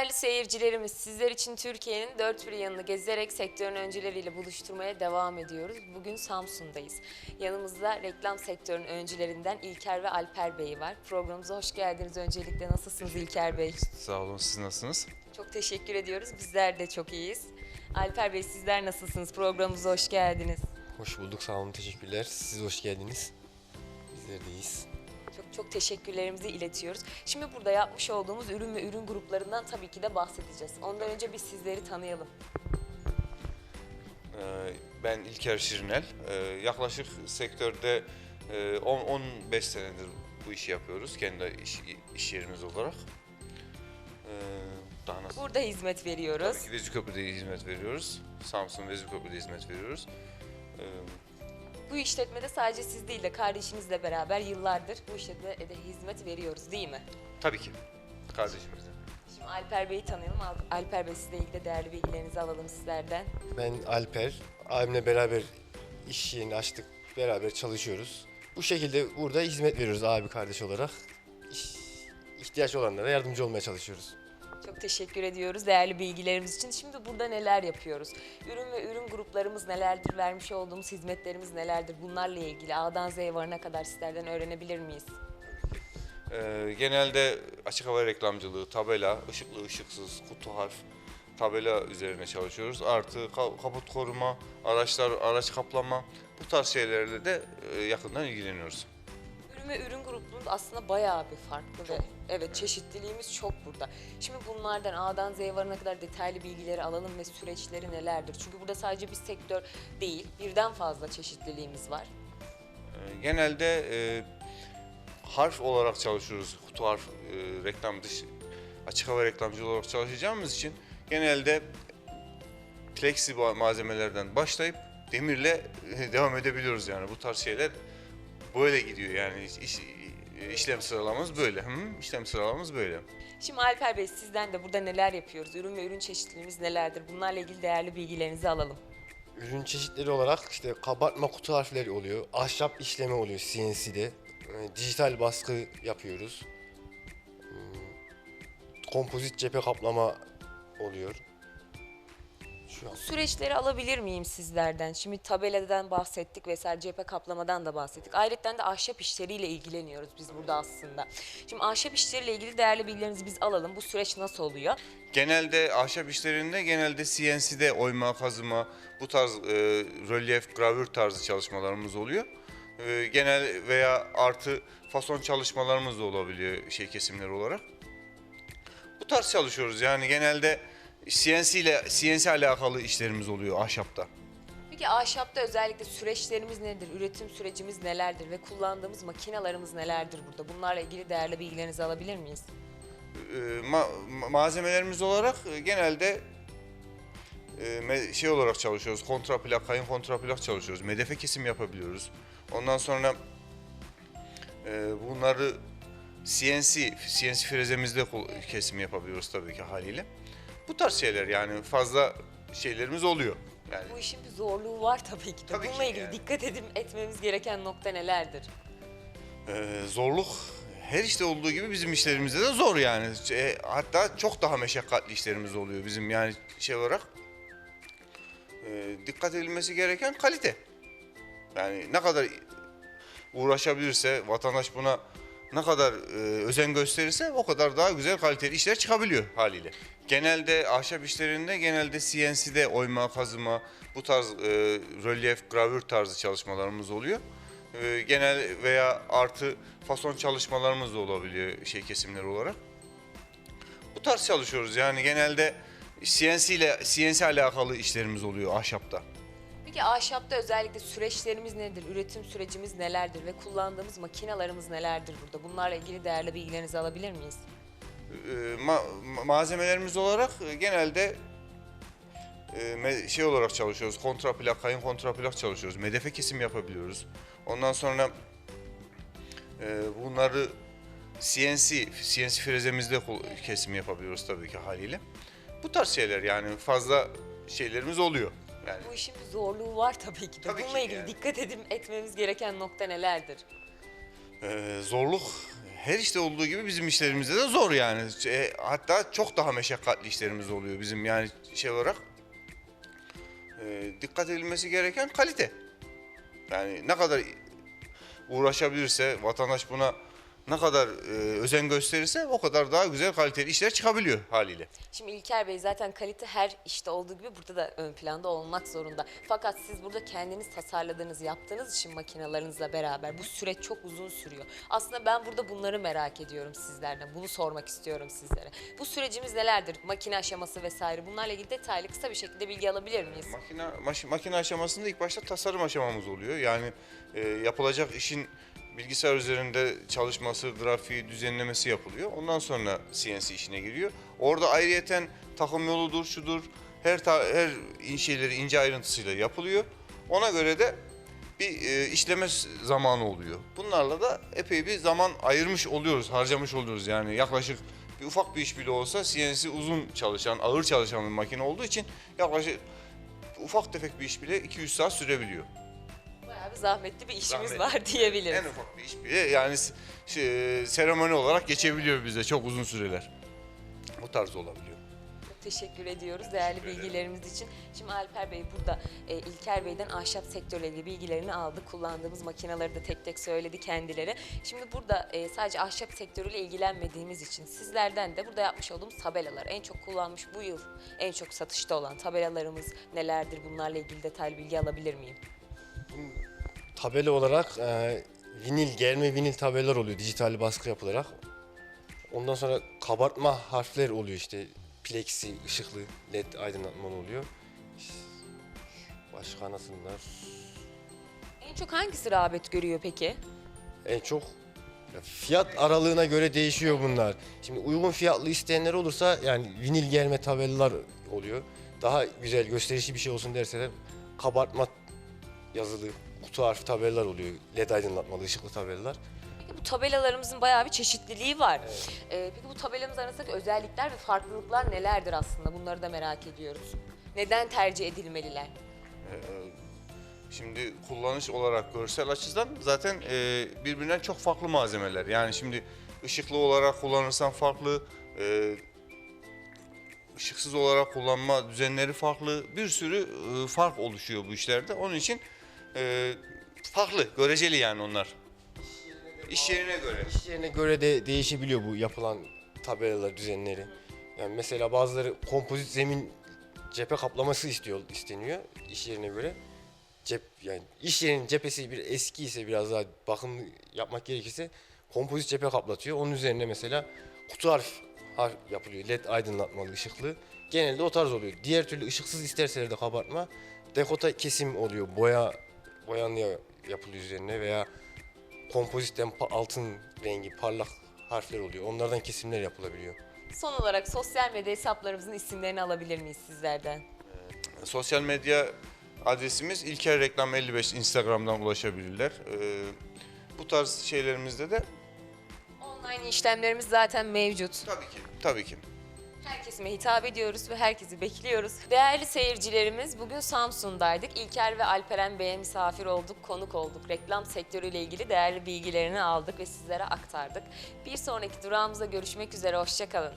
Değerli seyircilerimiz, sizler için Türkiye'nin dört bir yanını gezerek sektörün öncüleriyle buluşturmaya devam ediyoruz. Bugün Samsun'dayız. Yanımızda reklam sektörünün öncülerinden İlker ve Alper Bey var. Programımıza hoş geldiniz. Öncelikle nasılsınız İlker Bey? Sağ olun, siz nasılsınız? Çok teşekkür ediyoruz. Bizler de çok iyiyiz. Alper Bey sizler nasılsınız? Programımıza hoş geldiniz. Hoş bulduk, sağ olun, teşekkürler. Siz hoş geldiniz. Bizler de iyiyiz. Çok teşekkürlerimizi iletiyoruz. Şimdi burada yapmış olduğumuz ürün ve ürün gruplarından tabii ki de bahsedeceğiz. Ondan önce biz sizleri tanıyalım. Ee, Ben İlker Şirinel. Ee, Yaklaşık sektörde e, 10-15 senedir bu işi yapıyoruz, kendi iş, iş yerimiz olarak. Ee, Daha nasıl? Burada hizmet veriyoruz. Tabii ki Vezirköprü'de hizmet veriyoruz. Samsun Vezirköprü'de hizmet veriyoruz. Bu işletmede sadece siz değil de kardeşinizle beraber yıllardır bu işletmede de hizmet veriyoruz değil mi? Tabii ki kardeşimizden. Şimdi Alper Bey'i tanıyalım. Al- Alper Bey sizle ilgili de değerli bilgilerinizi alalım sizlerden. Ben Alper, abimle beraber iş yerini açtık, beraber çalışıyoruz. Bu şekilde burada hizmet veriyoruz abi kardeş olarak. İş, ihtiyaç olanlara yardımcı olmaya çalışıyoruz. Çok teşekkür ediyoruz değerli bilgilerimiz için. Şimdi burada neler yapıyoruz? Ürün ve ürün gruplarımız nelerdir? Vermiş olduğumuz hizmetlerimiz nelerdir? Bunlarla ilgili A'dan Z'ye varana kadar sizlerden öğrenebilir miyiz? Ee, genelde açık hava reklamcılığı, tabela, ışıklı ışıksız, kutu harf, tabela üzerine çalışıyoruz. Artı ka- kaput koruma, araçlar, araç kaplama bu tarz şeylerle de e, yakından ilgileniyoruz. Ürün ve ürün grubumuz aslında bayağı bir farklı ve evet çeşitliliğimiz çok burada. Şimdi bunlardan A'dan Z'ye varana kadar detaylı bilgileri alalım ve süreçleri nelerdir? Çünkü burada sadece bir sektör değil, birden fazla çeşitliliğimiz var. Ee, genelde e, harf olarak çalışıyoruz. Kutu harf, e, reklam dışı, açık hava reklamcılığı olarak çalışacağımız için genelde plexi malzemelerden başlayıp demirle devam edebiliyoruz yani. Bu tarz şeyler böyle gidiyor yani iş- işlem sıralamamız böyle. Hı, işlem sıralamamız böyle. Şimdi Alper Bey sizden de burada neler yapıyoruz? Ürün ve ürün çeşitliliğimiz nelerdir? Bunlarla ilgili değerli bilgilerinizi alalım. Ürün çeşitleri olarak işte kabartma kutu harfleri oluyor, ahşap işlemi oluyor CNC'de, e, dijital baskı yapıyoruz, Hmm, kompozit cephe kaplama oluyor. Şu an Süreçleri alabilir miyim sizlerden? Şimdi tabeladan bahsettik vesaire cephe kaplamadan da bahsettik. Ayrıca de ahşap işleriyle ilgileniyoruz biz burada aslında. Şimdi ahşap işleriyle ilgili değerli bilgilerinizi biz alalım. Bu süreç nasıl oluyor? Genelde ahşap işlerinde genelde CNC'de oyma, kazıma, bu tarz e, rölyef, gravür tarzı çalışmalarımız oluyor. E, genel veya artı fason çalışmalarımız da olabiliyor şey kesimleri olarak. Bu tarz çalışıyoruz yani genelde CNC ile CNC alakalı işlerimiz oluyor ahşapta. Peki ahşapta özellikle süreçlerimiz nedir? Üretim sürecimiz nelerdir? Ve kullandığımız makinalarımız nelerdir burada? Bunlarla ilgili değerli bilgilerinizi alabilir miyiz? e, ma- ma- malzemelerimiz olarak e, genelde e, şey olarak çalışıyoruz. Kontraplak, kayın kontraplak çalışıyoruz. Medefe kesim yapabiliyoruz. Ondan sonra e, bunları CNC, CNC frezemizde kesim yapabiliyoruz tabii ki haliyle. Bu tarz şeyler yani fazla şeylerimiz oluyor. Yani Bu işin bir zorluğu var tabii ki de. Tabii Bununla ki ilgili yani. dikkat edin, etmemiz gereken nokta nelerdir? Ee, zorluk her işte olduğu gibi bizim işlerimizde de zor yani. E, hatta çok daha meşakkatli işlerimiz oluyor bizim yani şey olarak. e, dikkat edilmesi gereken kalite. Yani ne kadar uğraşabilirse, vatandaş buna ne kadar e, özen gösterirse o kadar daha güzel kaliteli işler çıkabiliyor haliyle. Genelde ahşap işlerinde genelde CNC'de oyma, kazıma, bu tarz e, rölyef, gravür tarzı çalışmalarımız oluyor. E, genel veya artı fason çalışmalarımız da olabiliyor şey kesimleri olarak. Bu tarz çalışıyoruz yani genelde CNC ile CNC alakalı işlerimiz oluyor ahşapta. Peki ahşapta özellikle süreçlerimiz nedir? Üretim sürecimiz nelerdir? Ve kullandığımız makinalarımız nelerdir burada? Bunlarla ilgili değerli bilgilerinizi alabilir miyiz? e, ma- ma- malzemelerimiz olarak e, genelde e, şey olarak çalışıyoruz. Kontraplak, kayın kontraplak çalışıyoruz. Medefe kesim yapabiliyoruz. Ondan sonra e, bunları CNC, CNC frezemizde kesim yapabiliyoruz tabii ki haliyle. Bu tarz şeyler yani fazla şeylerimiz oluyor. Yani Bu işin bir zorluğu var tabii ki de. Tabii ki Bununla ilgili yani. dikkat edin, etmemiz gereken nokta nelerdir? Ee, zorluk her işte olduğu gibi bizim işlerimizde de zor yani. E, hatta çok daha meşakkatli işlerimiz oluyor bizim yani şey olarak. E, dikkat edilmesi gereken kalite. Yani ne kadar uğraşabilirse, vatandaş buna ne kadar e, özen gösterirse o kadar daha güzel kaliteli işler çıkabiliyor haliyle. Şimdi İlker Bey zaten kalite her işte olduğu gibi burada da ön planda olmak zorunda. Fakat siz burada kendiniz tasarladığınız, yaptığınız için makinalarınızla beraber bu süreç çok uzun sürüyor. Aslında ben burada bunları merak ediyorum sizlerden. Bunu sormak istiyorum sizlere. Bu sürecimiz nelerdir? Makine aşaması vesaire. Bunlarla ilgili detaylı kısa bir şekilde bilgi alabilir miyiz? Makine, makine aşamasında ilk başta tasarım aşamamız oluyor. Yani e, yapılacak işin bilgisayar üzerinde çalışması, grafiği, düzenlemesi yapılıyor. Ondan sonra CNC işine giriyor. Orada ayrıyeten takım yoludur, şudur, her her şeyleri ince ayrıntısıyla yapılıyor. Ona göre de bir e, işleme zamanı oluyor. Bunlarla da epey bir zaman ayırmış oluyoruz, harcamış oluyoruz. Yani yaklaşık bir ufak bir iş bile olsa CNC uzun çalışan, ağır çalışan bir makine olduğu için yaklaşık ufak tefek bir iş bile 200 saat sürebiliyor. Bayağı bir zahmetli bir işimiz Zahmetli. var diyebiliriz. En ufak bir iş bile yani şey, seremoni olarak geçebiliyor bize çok uzun süreler. Bu tarz olabiliyor. Teşekkür ediyoruz değerli bilgilerimiz için. Şimdi Alper Bey burada e, İlker Bey'den ahşap sektörüyle ilgili bilgilerini aldı. Kullandığımız makineleri de tek tek söyledi kendileri. Şimdi burada e, sadece ahşap sektörüyle ilgilenmediğimiz için sizlerden de burada yapmış olduğumuz tabelalar en çok kullanmış bu yıl en çok satışta olan tabelalarımız nelerdir? Bunlarla ilgili detaylı bilgi alabilir miyim? Tabela olarak e, vinil, germe vinil tabelalar oluyor dijital baskı yapılarak. Ondan sonra kabartma harfler oluyor işte. Plexi, ışıklı, led aydınlatmalı oluyor. Başka nasıllar? En çok hangisi rağbet görüyor peki? En çok ya fiyat aralığına göre değişiyor bunlar. Şimdi uygun fiyatlı isteyenler olursa yani vinil germe tabelalar oluyor. Daha güzel gösterişli bir şey olsun derse de kabartma yazılı kutu harf tabelalar oluyor. LED aydınlatmalı ışıklı tabelalar. Peki bu tabelalarımızın bayağı bir çeşitliliği var. Ee, peki bu tabelamız arasındaki özellikler ve farklılıklar nelerdir aslında? Bunları da merak ediyoruz. Neden tercih edilmeliler? Şimdi kullanış olarak görsel açıdan zaten e, birbirinden çok farklı malzemeler. Yani şimdi ışıklı olarak kullanırsan farklı, e, ışıksız olarak kullanma düzenleri farklı. Bir sürü e, fark oluşuyor bu işlerde. Onun için e, farklı, göreceli yani onlar. İş yerine göre. İş yerine göre de değişebiliyor bu yapılan tabelalar düzenleri. Yani mesela bazıları kompozit zemin cephe kaplaması istiyor isteniyor iş yerine göre. Cep yani iş yerinin cephesi bir eski ise biraz daha bakım yapmak gerekirse kompozit cephe kaplatıyor. Onun üzerine mesela kutu harf, harf yapılıyor. LED aydınlatmalı, ışıklı. Genelde o tarz oluyor. Diğer türlü ışıksız isterseler de kabartma dekota kesim oluyor. Boya boyanlıya yapılıyor üzerine veya kompozitten altın rengi parlak harfler oluyor. Onlardan kesimler yapılabiliyor. Son olarak sosyal medya hesaplarımızın isimlerini alabilir miyiz sizlerden? Sosyal medya adresimiz İlker Reklam 55 Instagram'dan ulaşabilirler. E, bu tarz şeylerimizde de Online işlemlerimiz zaten mevcut. tabii ki, tabii ki. Her kesime hitap ediyoruz ve herkesi bekliyoruz. Değerli seyircilerimiz bugün Samsun'daydık. İlker ve Alperen Bey'e misafir olduk, konuk olduk. Reklam sektörüyle ilgili değerli bilgilerini aldık ve sizlere aktardık. Bir sonraki durağımızda görüşmek üzere, hoşçakalın.